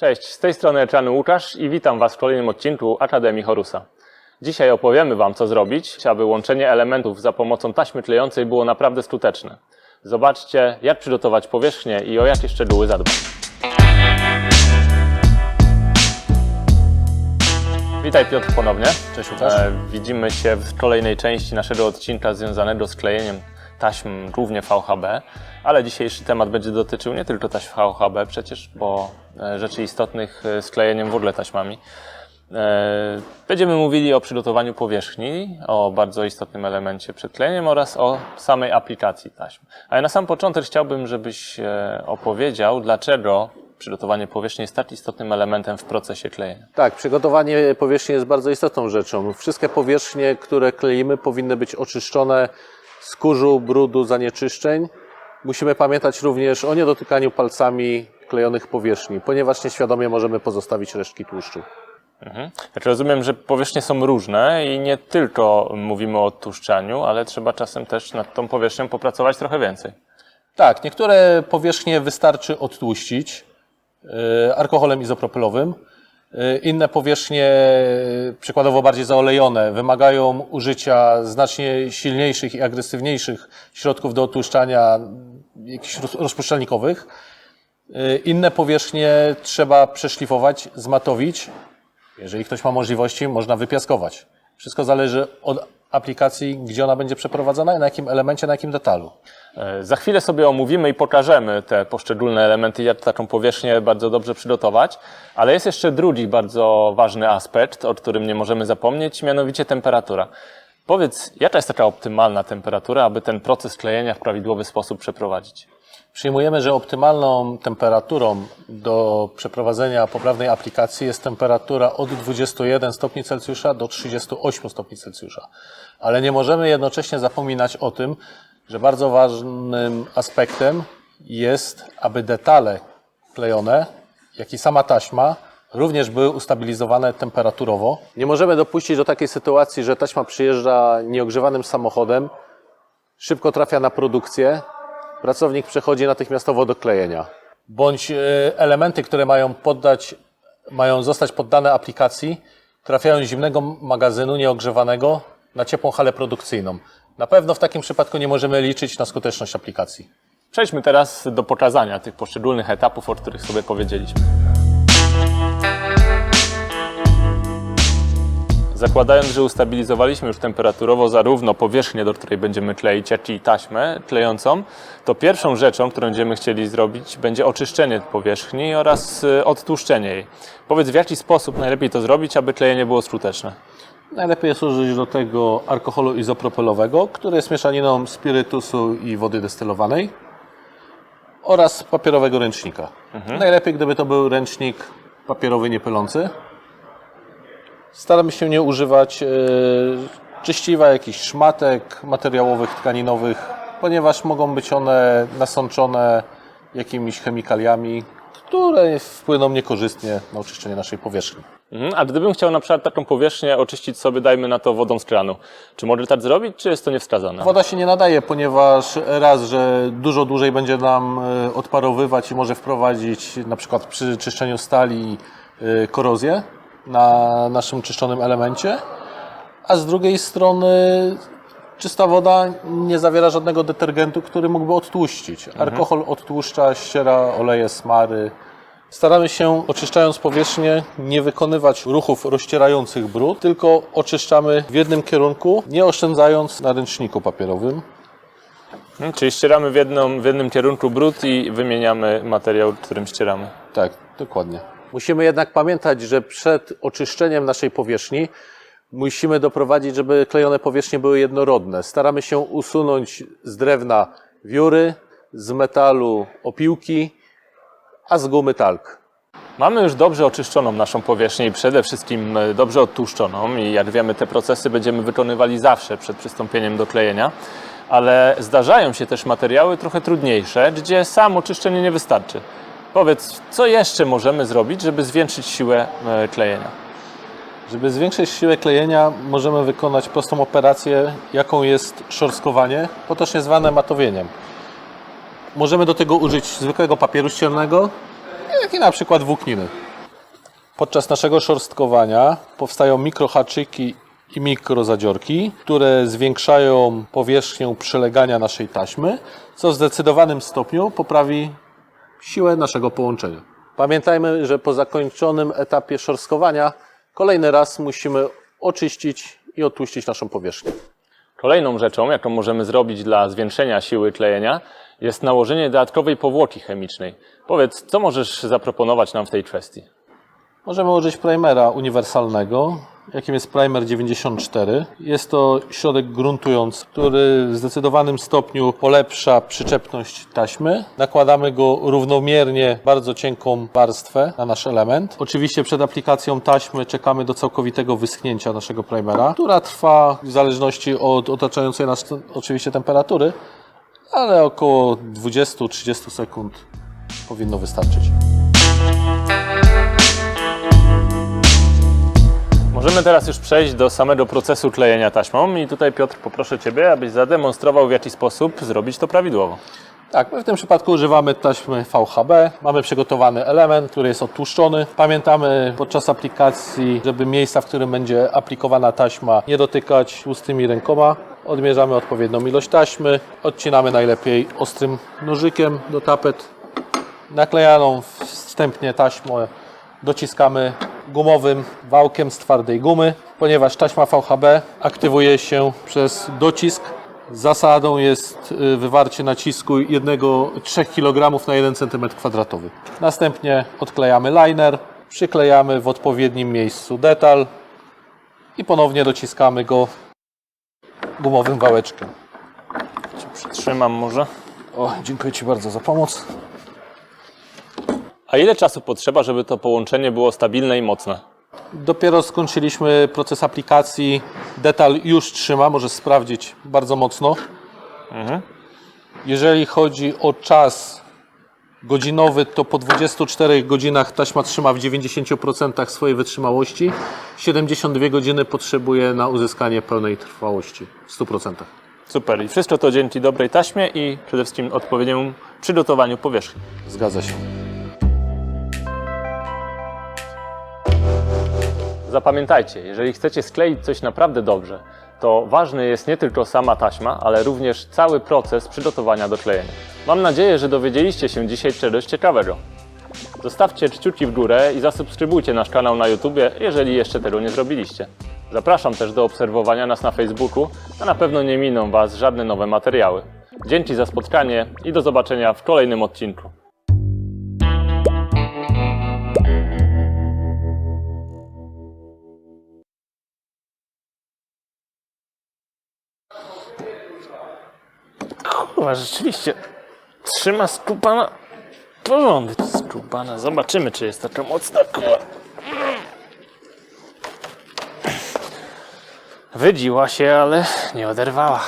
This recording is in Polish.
Cześć, z tej strony Eczany Łukasz i witam Was w kolejnym odcinku Akademii Horusa. Dzisiaj opowiemy Wam, co zrobić, aby łączenie elementów za pomocą taśmy klejącej było naprawdę skuteczne. Zobaczcie, jak przygotować powierzchnię i o jakie szczegóły zadbać. Witaj Piotr ponownie. Cześć Łukasz. E, widzimy się w kolejnej części naszego odcinka związanego z klejeniem taśm, głównie VHB, ale dzisiejszy temat będzie dotyczył nie tylko taśm VHB przecież, bo e, rzeczy istotnych e, z klejeniem w ogóle taśmami. E, Będziemy mówili o przygotowaniu powierzchni, o bardzo istotnym elemencie przed klejeniem oraz o samej aplikacji taśm. Ale na sam początek chciałbym, żebyś e, opowiedział, dlaczego przygotowanie powierzchni jest tak istotnym elementem w procesie klejenia. Tak, przygotowanie powierzchni jest bardzo istotną rzeczą. Wszystkie powierzchnie, które kleimy, powinny być oczyszczone z kurzu, brudu, zanieczyszczeń. Musimy pamiętać również o niedotykaniu palcami klejonych powierzchni, ponieważ nieświadomie możemy pozostawić resztki tłuszczu. Jak rozumiem, że powierzchnie są różne i nie tylko mówimy o odtłuszczaniu, ale trzeba czasem też nad tą powierzchnią popracować trochę więcej. Tak, niektóre powierzchnie wystarczy odtłuścić y, alkoholem izopropylowym. Y, Inne powierzchnie, y, przykładowo bardziej zaolejone, wymagają użycia znacznie silniejszych i agresywniejszych środków do odtłuszczania, jakichś roz- rozpuszczalnikowych. Y, Inne powierzchnie trzeba przeszlifować, zmatowić. Jeżeli ktoś ma możliwości, można wypiaskować. Wszystko zależy od aplikacji, gdzie ona będzie przeprowadzona i na jakim elemencie, na jakim detalu. E, Za chwilę sobie omówimy i pokażemy te poszczególne elementy, jak taką powierzchnię bardzo dobrze przygotować, ale jest jeszcze drugi bardzo ważny aspekt, o którym nie możemy zapomnieć, mianowicie temperatura. Powiedz, jaka jest taka optymalna temperatura, aby ten proces klejenia w prawidłowy sposób przeprowadzić? Przyjmujemy, że optymalną temperaturą do przeprowadzenia poprawnej aplikacji jest temperatura od 21 stopni Celsjusza do 38 stopni Celsjusza. Ale nie możemy jednocześnie zapominać o tym, że bardzo ważnym aspektem jest, aby detale klejone, jak i sama taśma, również były ustabilizowane temperaturowo. Nie możemy dopuścić do takiej sytuacji, że taśma przyjeżdża nieogrzewanym samochodem, szybko trafia na produkcję, pracownik przechodzi natychmiastowo do klejenia. bądź e, elementy, które mają poddać, mają zostać poddane aplikacji, trafiają z zimnego magazynu nieogrzewanego na ciepłą halę produkcyjną. Na pewno w takim przypadku nie możemy liczyć na skuteczność aplikacji. Przejdźmy teraz do pokazania tych poszczególnych etapów, o których sobie powiedzieliśmy. Zakładając, że ustabilizowaliśmy już temperaturowo zarówno powierzchnię, do której będziemy kleić, jak i taśmę klejącą, to pierwszą rzeczą, którą będziemy chcieli zrobić, będzie oczyszczenie powierzchni oraz y, odtłuszczenie jej. Powiedz, w jaki sposób najlepiej to zrobić, aby klejenie było skuteczne? Najlepiej jest użyć do tego alkoholu izopropylowego, który jest mieszaniną spirytusu i wody destylowanej oraz papierowego ręcznika. Najlepiej, gdyby to był ręcznik papierowy niepylący. Staramy się nie używać e, czyściwa, jakichś szmatek materiałowych, tkaninowych, ponieważ mogą być one nasączone jakimiś chemikaliami, które wpłyną niekorzystnie na oczyszczenie naszej powierzchni. Mhm. A gdybym chciał na przykład taką powierzchnię oczyścić sobie, dajmy na to wodą z kranu, czy mogę tak zrobić, czy jest to niewskazane? Woda się nie nadaje, ponieważ raz, że dużo dłużej będzie nam e, odparowywać i może wprowadzić na przykład przy czyszczeniu stali e, korozję na naszym czyszczonym elemencie, a z drugiej strony czysta woda nie zawiera żadnego detergentu, który mógłby odtłuścić. Alkohol odtłuszcza, ściera oleje, smary. Staramy się, oczyszczając powierzchnię, nie wykonywać ruchów rozcierających brud, tylko oczyszczamy w jednym kierunku, nie oszczędzając na ręczniku papierowym. Mhm. Czyli ścieramy w, jedną, w jednym kierunku brud i wymieniamy materiał, którym ścieramy. Tak, dokładnie. Musimy jednak pamiętać, że przed oczyszczeniem naszej powierzchni musimy doprowadzić, żeby klejone powierzchnie były jednorodne. Staramy się usunąć z drewna wióry, z metalu opiłki, a z gumy talk. Mamy już dobrze oczyszczoną naszą powierzchnię i przede wszystkim e, dobrze odtłuszczoną i jak wiemy te procesy będziemy wykonywali zawsze przed przystąpieniem do klejenia, ale zdarzają się też materiały trochę trudniejsze, gdzie samo oczyszczenie nie wystarczy. Powiedz, co jeszcze możemy zrobić, żeby zwiększyć siłę e, klejenia? Żeby zwiększyć siłę klejenia, możemy wykonać prostą operację, jaką jest szorstkowanie, potocznie zwane matowieniem. Możemy do tego użyć zwykłego papieru ściernego, jak i na przykład włókniny. Podczas naszego szorstkowania powstają mikrohaczyki i mikrozadziorki, które zwiększają powierzchnię przylegania naszej taśmy, co w zdecydowanym stopniu poprawi siłę naszego połączenia. Pamiętajmy, że po zakończonym etapie szorstkowania kolejny raz musimy oczyścić i odtłuścić naszą powierzchnię. Kolejną rzeczą, jaką możemy zrobić dla zwiększenia siły klejenia, jest nałożenie dodatkowej powłoki chemicznej. Powiedz, co możesz zaproponować nam w tej kwestii? Możemy użyć primera uniwersalnego, jakim jest primer 94. Jest to środek gruntujący, który w zdecydowanym stopniu polepsza przyczepność taśmy. Nakładamy go równomiernie, bardzo cienką warstwę na nasz element. Oczywiście przed aplikacją taśmy czekamy do całkowitego wyschnięcia naszego primera, która trwa w zależności od otaczającej nas oczywiście temperatury, ale około 20-30 sekund powinno wystarczyć. Możemy teraz już przejść do samego procesu klejenia taśmą i tutaj Piotr poproszę Ciebie, abyś zademonstrował w jaki sposób zrobić to prawidłowo. Tak, my w tym przypadku używamy taśmy VHB. Mamy przygotowany element, który jest odtłuszczony. Pamiętamy podczas aplikacji, żeby miejsca, w którym będzie aplikowana taśma, nie dotykać tłustymi rękoma. Odmierzamy odpowiednią ilość taśmy. Odcinamy najlepiej ostrym nożykiem do tapet. Naklejaną wstępnie taśmę dociskamy gumowym wałkiem z twardej gumy, ponieważ taśma VHB aktywuje się przez docisk. Zasadą jest y, wywarcie nacisku 1-3 kg na 1 cm2. Następnie odklejamy liner, przyklejamy w odpowiednim miejscu detal i ponownie dociskamy go gumowym wałeczkiem. Trzymam może. O, dziękuję Ci bardzo za pomoc. A ile czasu potrzeba, żeby to połączenie było stabilne i mocne? Dopiero skończyliśmy proces aplikacji. Detal już trzyma, może sprawdzić bardzo mocno. Jeżeli chodzi o czas godzinowy, to po 24 godzinach taśma trzyma w 90% swojej wytrzymałości. 72 godziny potrzebuje na uzyskanie pełnej trwałości w 100%. Super. I wszystko to dzięki dobrej taśmie i przede wszystkim odpowiedniemu przygotowaniu powierzchni. Zgadza się. Zapamiętajcie, jeżeli chcecie skleić coś naprawdę dobrze, to ważny jest nie tylko sama taśma, ale również cały proces przygotowania do klejenia. Mam nadzieję, że dowiedzieliście się dzisiaj czegoś ciekawego. Zostawcie kciuki w górę i zasubskrybujcie nasz kanał na YouTube, jeżeli jeszcze tego nie zrobiliście. Zapraszam też do obserwowania nas na Facebooku, a na pewno nie miną Was żadne nowe materiały. Dzięki za spotkanie i do zobaczenia w kolejnym odcinku. Kurwa, rzeczywiście trzyma skupana porządek skupana. Zobaczymy, czy jest taka mocna kurwa. Wydziła się, ale nie oderwała.